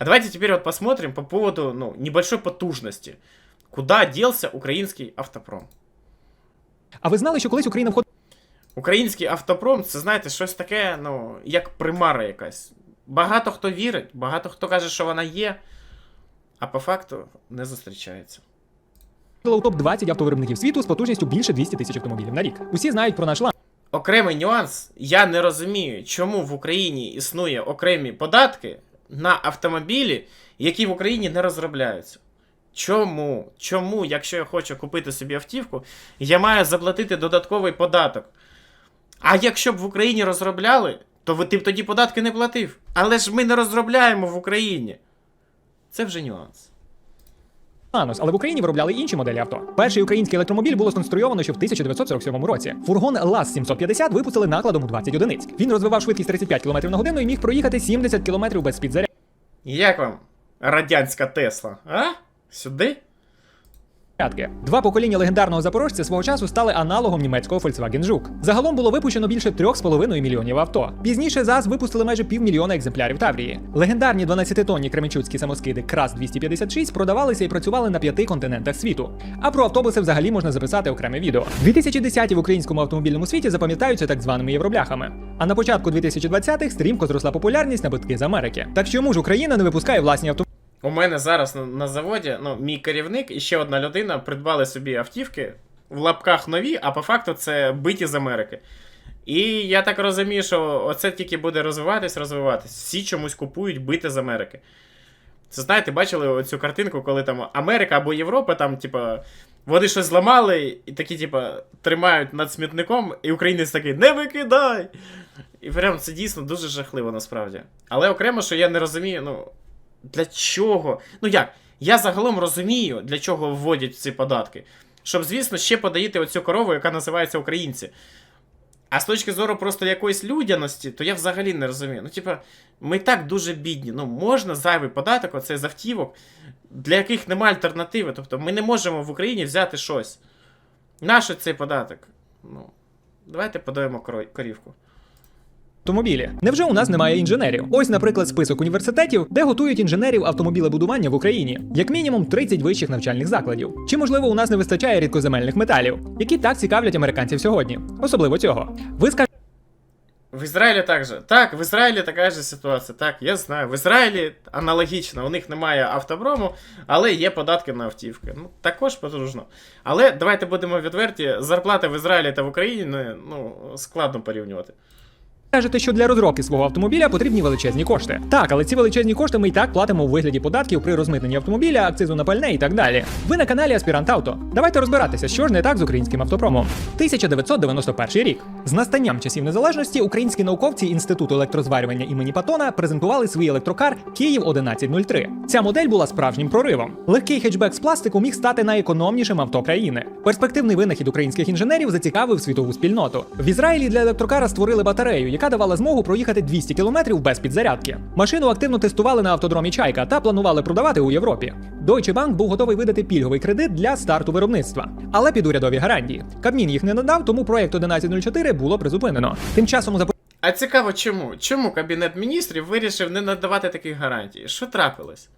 А давайте теперь вот посмотрим по поводу ну, небольшой потужности. Куда делся український автопром? А ви знали, що колись Україна входила Український автопром це, знаєте, щось таке, ну, як примара якась. Багато хто вірить, багато хто каже, що вона є, а по факту не зустрічається. у топ 20 автовиробників світу з потужністю більше 200 тисяч автомобілів на рік? Усі знають про наш лан. Окремий нюанс, я не розумію, чому в Україні існує окремі податки на автомобілі, які в Україні не розробляються. Чому? Чому, якщо я хочу купити собі автівку, я маю заплатити додатковий податок? А якщо б в Україні розробляли, то ти б тоді податки не платив. Але ж ми не розробляємо в Україні. Це вже нюанс. Ланос, але в Україні виробляли інші моделі авто. Перший український електромобіль було сконструйовано ще в 1947 році. Фургон ЛАЗ 750 випустили накладом у 20 одиниць. Він розвивав швидкість 35 км на годину і міг проїхати 70 км без підзаряду. Як вам радянська Тесла? А? Сюди? Два покоління легендарного запорожця свого часу стали аналогом німецького Volkswagen Жук. Загалом було випущено більше 3,5 мільйонів авто. Пізніше ЗАЗ випустили майже півмільйона екземплярів Таврії. Легендарні 12-тонні кременчуцькі самоскиди КРАС 256 продавалися і працювали на п'яти континентах світу. А про автобуси взагалі можна записати окреме відео. 2010-ті в українському автомобільному світі запам'ятаються так званими євробляхами. А на початку 2020-х стрімко зросла популярність на битки з Америки. Так чому ж Україна не випускає власні автомобілі? У мене зараз на, на заводі, ну, мій керівник і ще одна людина придбали собі автівки в лапках нові, а по факту це биті з Америки. І я так розумію, що оце тільки буде розвиватись, розвиватись. Всі чомусь купують бити з Америки. Це знаєте, бачили оцю картинку, коли там Америка або Європа, там, типа, вони щось зламали і такі, типа, тримають над смітником, і українець такий не викидай! І прям це дійсно дуже жахливо насправді. Але окремо, що я не розумію, ну. Для чого? Ну як? Я загалом розумію, для чого вводять ці податки. Щоб, звісно, ще подаїти оцю корову, яка називається українці. А з точки зору просто якоїсь людяності, то я взагалі не розумію. Ну, типа, ми і так дуже бідні. Ну, можна зайвий податок, оцей з автівок, для яких немає альтернативи. Тобто ми не можемо в Україні взяти щось. Нащо цей податок? Ну, давайте подаємо корівку. Автомобілі. Невже у нас немає інженерів? Ось, наприклад, список університетів, де готують інженерів автомобілебудування в Україні, як мінімум 30 вищих навчальних закладів. Чи можливо у нас не вистачає рідкоземельних металів, які так цікавлять американців сьогодні, особливо цього. Ви скажете, В Ізраїлі так же. Так, в Ізраїлі така ж ситуація. Так, я знаю. В Ізраїлі аналогічно, у них немає автопрому, але є податки на автівки. Ну, також потужно. Але давайте будемо відверті, зарплати в Ізраїлі та в Україні ну, складно порівнювати. Кажете, що для розробки свого автомобіля потрібні величезні кошти. Так, але ці величезні кошти ми і так платимо у вигляді податків при розмитненні автомобіля, акцизу на пальне і так далі. Ви на каналі Аспірант Авто. Давайте розбиратися, що ж не так з українським автопромом. 1991 рік. З настанням часів незалежності українські науковці інституту електрозварювання імені Патона презентували свій електрокар Київ 1103. Ця модель була справжнім проривом. Легкий хетчбек з пластику міг стати найекономнішим авто країни. Перспективний винахід українських інженерів зацікавив світову спільноту. В Ізраїлі для електрокара створили батарею, яка давала змогу проїхати 200 кілометрів без підзарядки. Машину активно тестували на автодромі Чайка та планували продавати у Європі. Deutsche Bank був готовий видати пільговий кредит для старту виробництва, але під урядові гарантії. Кабмін їх не надав, тому проект 1104 було призупинено. Тим часом у А цікаво, чому? Чому Кабінет міністрів вирішив не надавати таких гарантій? Що трапилось?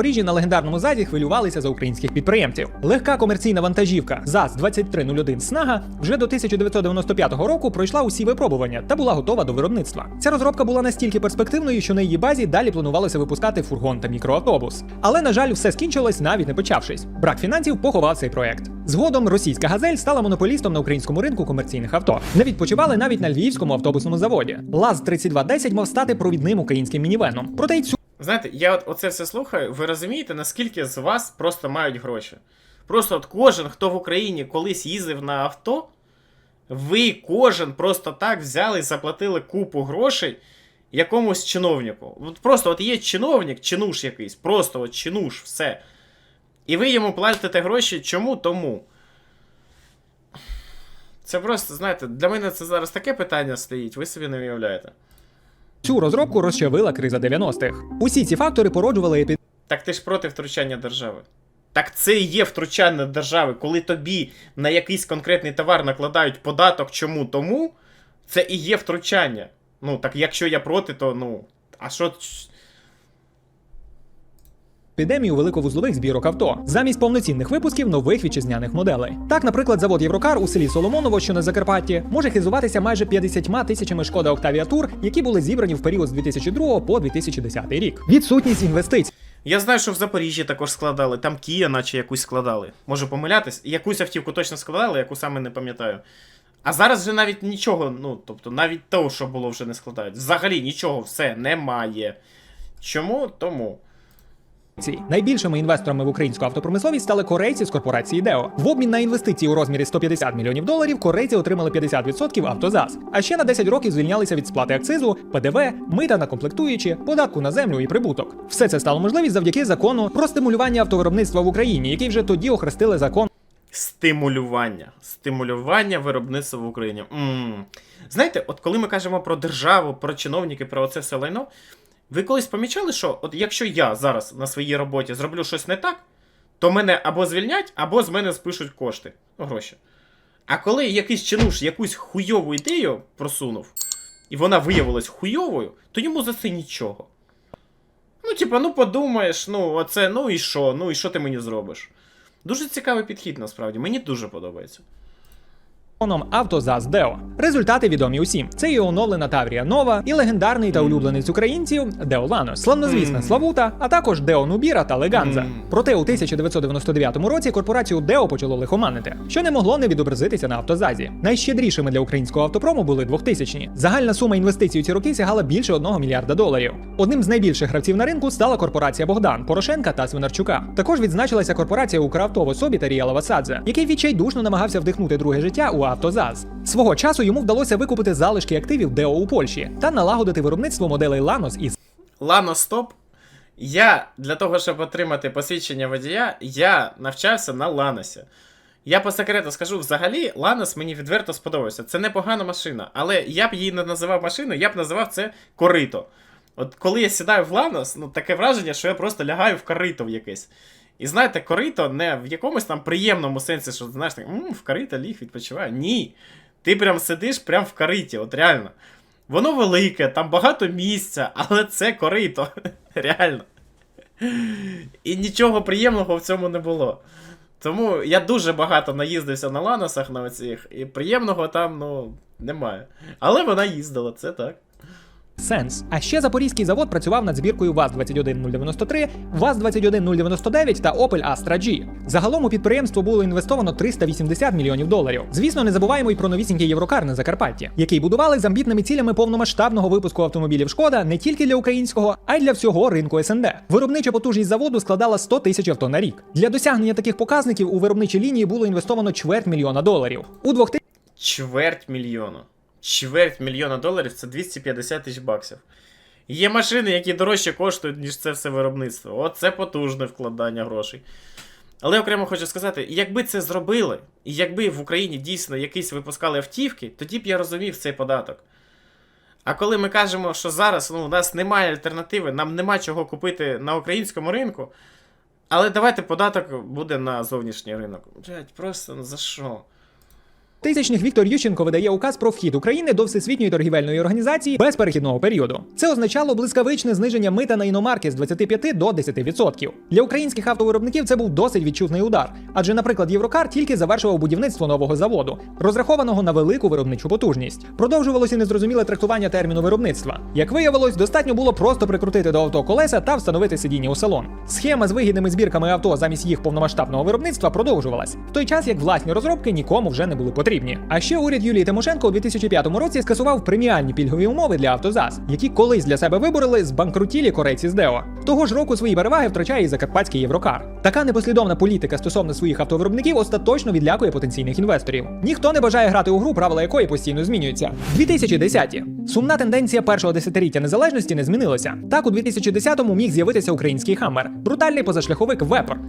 Запоріжжі на легендарному ЗАЗі хвилювалися за українських підприємців. Легка комерційна вантажівка ЗАЗ 2301 Снага вже до 1995 року пройшла усі випробування та була готова до виробництва. Ця розробка була настільки перспективною, що на її базі далі планувалося випускати фургон та мікроавтобус. Але на жаль, все скінчилось навіть не почавшись. Брак фінансів поховав цей проект. Згодом російська газель стала монополістом на українському ринку комерційних авто. Не відпочивали навіть на львівському автобусному заводі. ЛАЗ 3210 мав стати провідним українським мінівеном. Проте й цю Знаєте, я от оце все слухаю, ви розумієте, наскільки з вас просто мають гроші. Просто от кожен, хто в Україні колись їздив на авто, ви кожен просто так взяли і заплатили купу грошей якомусь чиновнику. От просто от є чиновник, чинуш якийсь, просто от чинуш, все. І ви йому платите гроші чому? Тому. Це просто, знаєте, для мене це зараз таке питання стоїть, ви собі не уявляєте. Цю розробку розчавила криза 90-х. Усі ці фактори породжували епідемію. Так ти ж проти втручання держави. Так це і є втручання держави, коли тобі на якийсь конкретний товар накладають податок чому тому, це і є втручання. Ну, так якщо я проти, то ну. А що. Епідемію великовузлових збірок авто замість повноцінних випусків нових вітчизняних моделей. Так, наприклад, завод Єврокар у селі Соломоново, що на Закарпатті, може хизуватися майже 50 тисячами шкода Octavia Tour, які були зібрані в період з 2002 по 2010 рік. Відсутність інвестицій. Я знаю, що в Запоріжжі також складали, там Кія, наче якусь складали. Можу помилятись. Якусь автівку точно складали, яку саме не пам'ятаю. А зараз вже навіть нічого, ну, тобто, навіть того, що було, вже не складають. Взагалі нічого, все немає. Чому? Тому. Найбільшими інвесторами в українську автопромисловість стали корейці з корпорації Део. В обмін на інвестиції у розмірі 150 мільйонів доларів корейці отримали 50% автозаз. А ще на 10 років звільнялися від сплати акцизу, ПДВ, мита на комплектуючі, податку на землю і прибуток. Все це стало можливість завдяки закону про стимулювання автовиробництва в Україні, який вже тоді охрестили закон. Стимулювання. Стимулювання виробництва в Україні. м Знаєте, от коли ми кажемо про державу, про чиновників, про оце все лайно, ви колись помічали, що от якщо я зараз на своїй роботі зроблю щось не так, то мене або звільнять, або з мене спишуть кошти, ну, гроші. А коли якийсь чинуш якусь хуйову ідею просунув, і вона виявилась хуйовою, то йому за це нічого. Ну, типа, ну подумаєш, ну, оце, ну і що, ну і що ти мені зробиш? Дуже цікавий підхід, насправді. Мені дуже подобається. Законом Автозаз Део. Результати відомі усім. Це і оновлена Таврія Нова, і легендарний та улюбленець українців Део Ланос, славнозвісна Славута, а також Део Нубіра та Леганза. Проте у 1999 році корпорацію Део почало лихоманити, що не могло не відобразитися на автозазі. Найщедрішими для українського автопрому були 2000-ні. Загальна сума інвестицій у ці роки сягала більше 1 мільярда доларів. Одним з найбільших гравців на ринку стала корпорація Богдан, Порошенка та Свинарчука. Також відзначилася корпорація Укравто в особі Тарія Лавасадзе, який відчайдушно намагався вдихнути друге життя у автозаз. Свого часу йому вдалося викупити залишки активів Део у Польщі та налагодити виробництво моделей Ланос із Лано стоп. Я для того, щоб отримати посвідчення водія, я навчався на Ланосі. Я по секрету скажу, взагалі, Ланос мені відверто сподобався. Це непогана машина, але я б її не називав машиною, я б називав це корито. От коли я сідаю в Ланос, ну таке враження, що я просто лягаю в корито в якесь. І знаєте, корито не в якомусь там приємному сенсі, що знаєш, так, «М, в корито ліг відпочиваю. Ні. Ти прям сидиш прям в кориті, от реально. Воно велике, там багато місця, але це корито. Реально. І нічого приємного в цьому не було. Тому я дуже багато наїздився на ланосах на оцих, і приємного там, ну, немає. Але вона їздила, це так. Сенс. А ще запорізький завод працював над збіркою ВАЗ-21093, ВАЗ-21099 та Opel Astra G. Загалом у підприємство було інвестовано 380 мільйонів доларів. Звісно, не забуваємо й про новісінький Єврокар на Закарпатті, який будували з амбітними цілями повномасштабного випуску автомобілів Шкода не тільки для українського, а й для всього ринку СНД. Виробнича потужність заводу складала 100 тисяч авто на рік. Для досягнення таких показників у виробничій лінії було інвестовано чверть мільйона доларів. У 2000 Чверть мільйона. Чверть мільйона доларів це 250 тисяч баксів. Є машини, які дорожче коштують, ніж це все виробництво. От це потужне вкладання грошей. Але окремо хочу сказати, якби це зробили, і якби в Україні дійсно якісь випускали автівки, тоді б я розумів цей податок. А коли ми кажемо, що зараз ну, у нас немає альтернативи, нам нема чого купити на українському ринку, але давайте податок буде на зовнішній ринок. Блять, просто ну за що? Тисячних Віктор Ющенко видає указ про вхід України до Всесвітньої торгівельної організації без перехідного періоду. Це означало блискавичне зниження мита на іномарки з 25 до 10%. Для українських автовиробників це був досить відчутний удар, адже, наприклад, Єврокар тільки завершував будівництво нового заводу, розрахованого на велику виробничу потужність. Продовжувалося незрозуміле трактування терміну виробництва. Як виявилось, достатньо було просто прикрутити до авто колеса та встановити сидіння у салон. Схема з вигідними збірками авто замість їх повномасштабного виробництва продовжувалась, в той час як власні розробки нікому вже не були потрібні. А ще уряд Юлії Тимошенко у 2005 році скасував преміальні пільгові умови для автозаз, які колись для себе вибороли з банкрутілі корейці з Део. Того ж року свої переваги втрачає і закарпатський Єврокар. Така непослідовна політика стосовно своїх автовиробників остаточно відлякує потенційних інвесторів. Ніхто не бажає грати у гру, правила якої постійно змінюються. 2010-ті. Сумна тенденція першого десятиліття незалежності не змінилася. Так, у 2010-му міг з'явитися український хаммер, брутальний позашляховик Вепер.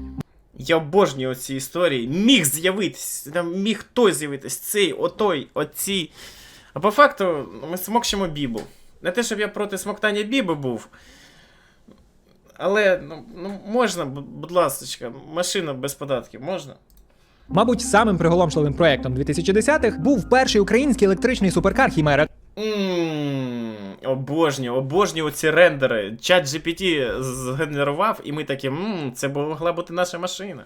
Я обожнюю ці історії. Міг з'явитись, там міг хтось з'явитись, цей, отой, оці. А по факту ми смокчемо бібу. Не те, щоб я проти смоктання біби був. Але ну, ну можна, будь ласка, машина без податків, можна? Мабуть, самим приголомшливим проектом 2010-х був перший український електричний суперкар Хімера Ммм, Обожнюю, обожнюю ці рендери. Чат GPT згенерував, і ми такі, мм, це могла бути наша машина.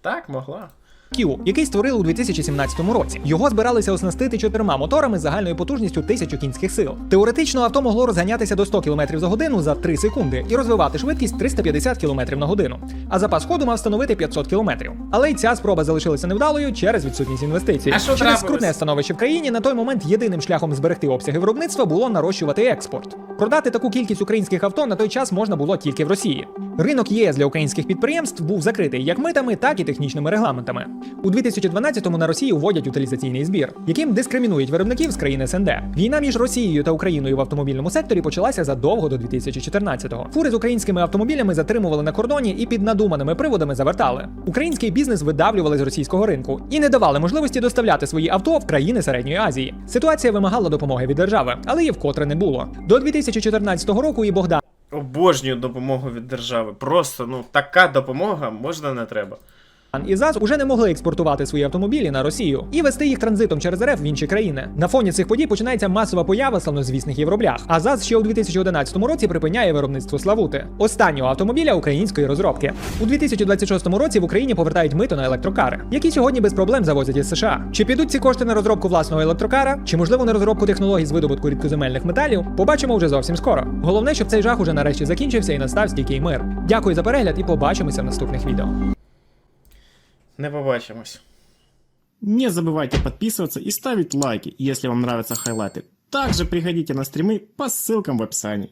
Так, могла. Q, який створили у 2017 році. Його збиралися оснастити чотирма моторами з загальною потужністю 1000 кінських сил. Теоретично авто могло розганятися до 100 км за годину за 3 секунди і розвивати швидкість 350 км на годину. А запас ходу мав становити 500 км. Але й ця спроба залишилася невдалою через відсутність інвестицій. А що через трапилось? скрутне становище в країні на той момент єдиним шляхом зберегти обсяги виробництва було нарощувати експорт. Продати таку кількість українських авто на той час можна було тільки в Росії. Ринок ЄС для українських підприємств був закритий як митами, так і технічними регламентами. У 2012-му на Росії вводять утилізаційний збір, яким дискримінують виробників з країн СНД. Війна між Росією та Україною в автомобільному секторі почалася задовго до 2014-го. Фури з українськими автомобілями затримували на кордоні і під надуманими приводами завертали. Український бізнес видавлювали з російського ринку і не давали можливості доставляти свої авто в країни середньої Азії. Ситуація вимагала допомоги від держави, але її вкотре не було. До 2014 року і Богдан. Обожнюю допомогу від держави. Просто, ну, така допомога можна не треба. І ЗАЗ уже не могли експортувати свої автомобілі на Росію і вести їх транзитом через РФ в інші країни. На фоні цих подій починається масова поява славнозвісних євроблях. А ЗАЗ ще у 2011 році припиняє виробництво Славути, останнього автомобіля української розробки. У 2026 році в Україні повертають мито на електрокари, які сьогодні без проблем завозять із США. Чи підуть ці кошти на розробку власного електрокара, чи можливо на розробку технологій з видобутку рідкоземельних металів? Побачимо вже зовсім скоро. Головне, щоб цей жах уже нарешті закінчився і настав стійкий мир. Дякую за перегляд і побачимося в наступних відео. Не побачимось. Не забывайте подписываться и ставить лайки, если вам нравятся хайлайты. Также приходите на стримы по ссылкам в описании.